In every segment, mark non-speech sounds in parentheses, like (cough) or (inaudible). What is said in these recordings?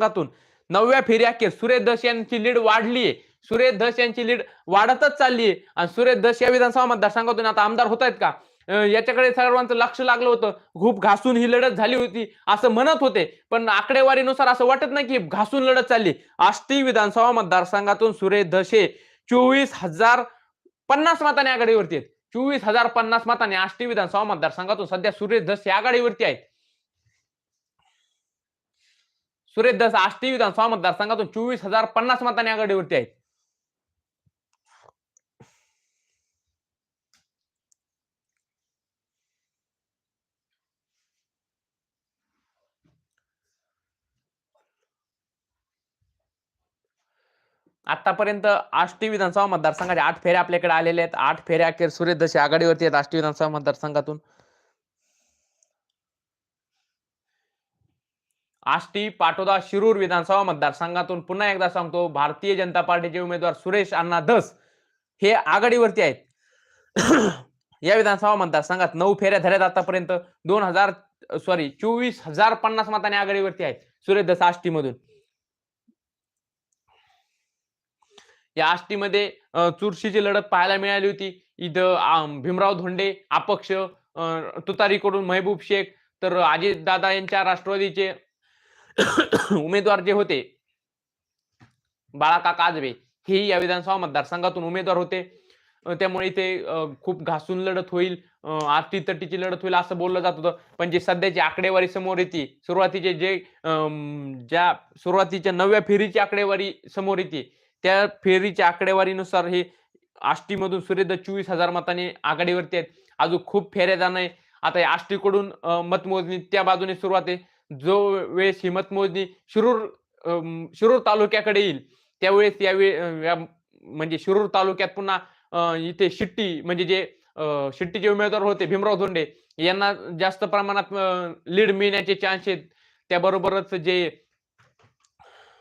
क्षेत्रातून नवव्या फेरी अखेर सुरेश धस यांची लीड वाढली आहे सुरेश धस यांची लीड वाढतच चालली आहे आणि सुरेश धस या विधानसभा मतदारसंघातून आता आमदार होत आहेत का याच्याकडे सर्वांचं लक्ष लागलं होतं. खूप घासून ही लढत झाली होती असं म्हणत होते. पण आकडेवारीनुसार असं वाटत नाही की घासून लढत चालली. आष्टी विधानसभा मतदारसंघातून सुरेश धसे चोवीस हजार पन्नास मताने आघाडीवरती आहेत. चोवीस हजार पन्नास मताने आष्टी विधानसभा मतदारसंघातून सध्या सुरेश धसे आघाडीवरती आहेत. सुरेश धस आष्टी विधानसभा मतदारसंघातून चोवीस हजार पन्नास मतांनी आघाडीवरती आहेत. आतापर्यंत आष्टी विधानसभा मतदारसंघाच्या आठ फेऱ्या आपल्याकडे आलेल्या आहेत. आठ फेऱ्या अखेर सुरेश दशी आघाडीवरती आहेत आष्टी विधानसभा मतदारसंघातून. आष्टी पाटोदा शिरूर विधानसभा मतदारसंघातून पुन्हा एकदा सांगतो भारतीय जनता पार्टीचे उमेदवार सुरेश अण्णा धस हे आघाडीवरती आहेत. (clears throat) या विधानसभा मतदारसंघात नऊ फेऱ्या झाल्यात आतापर्यंत. दोन हजार सॉरी चोवीस हजार पन्नास मताने आघाडीवरती आहेत सुरेश धस आष्टीमधून. या आष्टीमध्ये चुरशीची लढत पाहायला मिळाली होती. इथं भीमराव धोंडे अपक्ष तुतारीकडून महबूब शेख तर अजित दादा यांच्या राष्ट्रवादीचे (coughs) उमेदवार जे होते बाळाका काजवे हेही या विधानसभा मतदारसंघातून उमेदवार होते. त्यामुळे इथे खूप घासून लढत होईल अ, आरती तटीची लढत होईल असं बोललं जात होतं. पण जे सध्याची आकडेवारी समोर येते सुरुवातीचे जे ज्या सुरुवातीच्या नव्या फेरीची आकडेवारी समोर येते त्या फेरीच्या आकडेवारीनुसार हे आष्टीमधून सुरेद चोवीस हजार मताने आघाडीवरती आहेत. अजून खूप फेऱ्या जाणं आहे. आता या आष्टीकडून मतमोजणी त्या बाजूने सुरुवात आहे. जो वेळेस ही मतमोजणी शिरूर शिरूर तालुक्याकडे येईल त्यावेळेस यावेळी या म्हणजे शिरूर तालुक्यात पुन्हा इथे शिट्टी म्हणजे जे शिट्टीचे उमेदवार होते भीमराव धोंडे यांना जास्त प्रमाणात लीड मिळण्याचे चान्स आहेत. त्याबरोबरच जे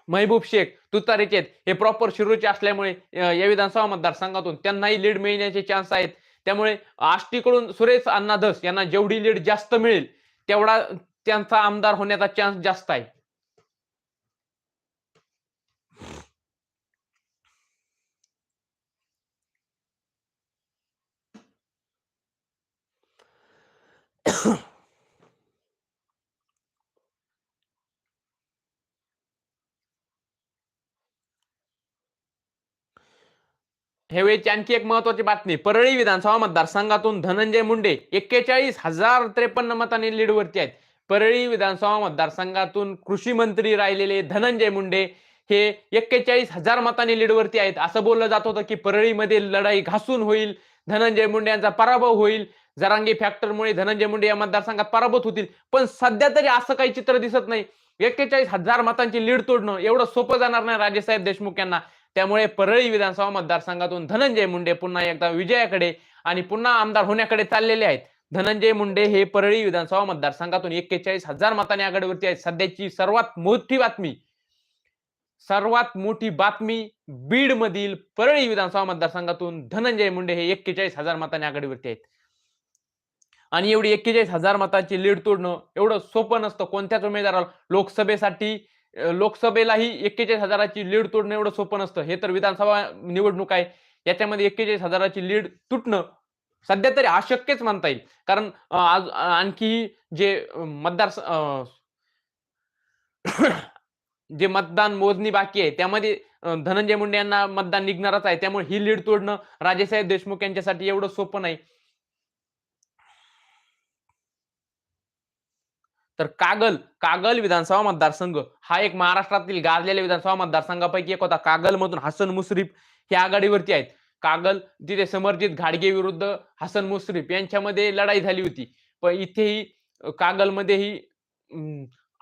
महबूब शेख तुतारीचे आहेत हे प्रॉपर शिरूरचे असल्यामुळे या विधानसभा मतदारसंघातून त्यांनाही लीड मिळण्याचे चान्स आहेत. त्यामुळे आष्टीकडून सुरेश अण्णा धस यांना जेवढी लीड जास्त मिळेल तेवढा त्यांचा आमदार होण्याचा चान्स जास्त आहे. ह्यावेळेची आणखी एक महत्वाची बातमी. परळी विधानसभा मतदारसंघातून धनंजय मुंडे एक्केचाळीस हजार त्रेपन्न मतांनी लीडवरती आहेत. परळी विधानसभा मतदारसंघातून कृषी मंत्री राहिलेले धनंजय मुंडे हे एक्केचाळीस हजार मतांनी लीडवरती आहेत. असं बोललं जात होतं की परळीमध्ये लढाई घासून होईल धनंजय मुंडे यांचा पराभव होईल. जरांगी फॅक्टरमुळे धनंजय मुंडे या मतदारसंघात पराभूत होतील. पण सध्या तरी असं काही चित्र दिसत नाही. एक्केचाळीस हजार मतांची लीड तोडणं एवढं सोपं जाणार नाही राजेसाहेब देशमुख यांना. त्यामुळे परळी विधानसभा मतदारसंघातून धनंजय मुंडे पुन्हा एकदा विजयाकडे आणि पुन्हा आमदार होण्याकडे चाललेले आहेत. धनंजय मुंडे हे परळी विधानसभा मतदारसंघातून एक्केचाळीस हजार मताने आघाडीवरती आहेत. सध्याची सर्वात मोठी बातमी सर्वात मोठी बातमी बीड मधील परळी विधानसभा मतदारसंघातून धनंजय मुंडे हे एक्केचाळीस हजार मताने आघाडीवरती आहेत. आणि एवढी एक्केचाळीस हजार मताची लीड तोडणं एवढं सोपं नसतं. कोणत्याच उमेदवाराला लोकसभेसाठी लोकसभेलाही एक्केचाळीस हजाराची लीड तोडणं एवढं सोपं नसतं. हे तर विधानसभा निवडणूक आहे. याच्यामध्ये एक्केचाळीस हजाराची लीड तुटणं सध्या तरी अशक्यच म्हणता येईल. कारण आज आणखी जे मतदार अं, जे मतदान मोजणी बाकी आहे त्यामध्ये धनंजय मुंडे यांना मतदान निघणारच आहे. त्यामुळे ही लीड तोडणं राजेसाहेब देशमुख यांच्यासाठी एवढं सोपं नाही. तर कागल कागल विधानसभा मतदारसंघ हा एक महाराष्ट्रातील गाजलेल्या विधानसभा मतदारसंघापैकी एक होता. कागलमधून हसन मुश्रीफ हे आघाडीवरती आहेत. कागल तिथे समरजित घाडगे विरुद्ध हसन मुश्रीफ यांच्यामध्ये लढाई झाली होती. पण इथेही कागलमध्येही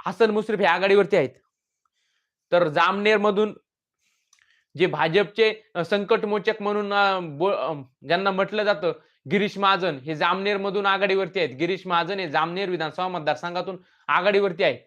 हसन मुश्रीफ हे आघाडीवरती आहेत. तर जामनेर मधून जे भाजपचे संकट संकटमोचक म्हणून बो- ज्यांना म्हटलं जातं गिरीश महाजन हे जामनेर मधून आघाडीवरती आहेत. गिरीश महाजन हे जामनेर विधानसभा मतदारसंघातून आघाडीवरती आहेत.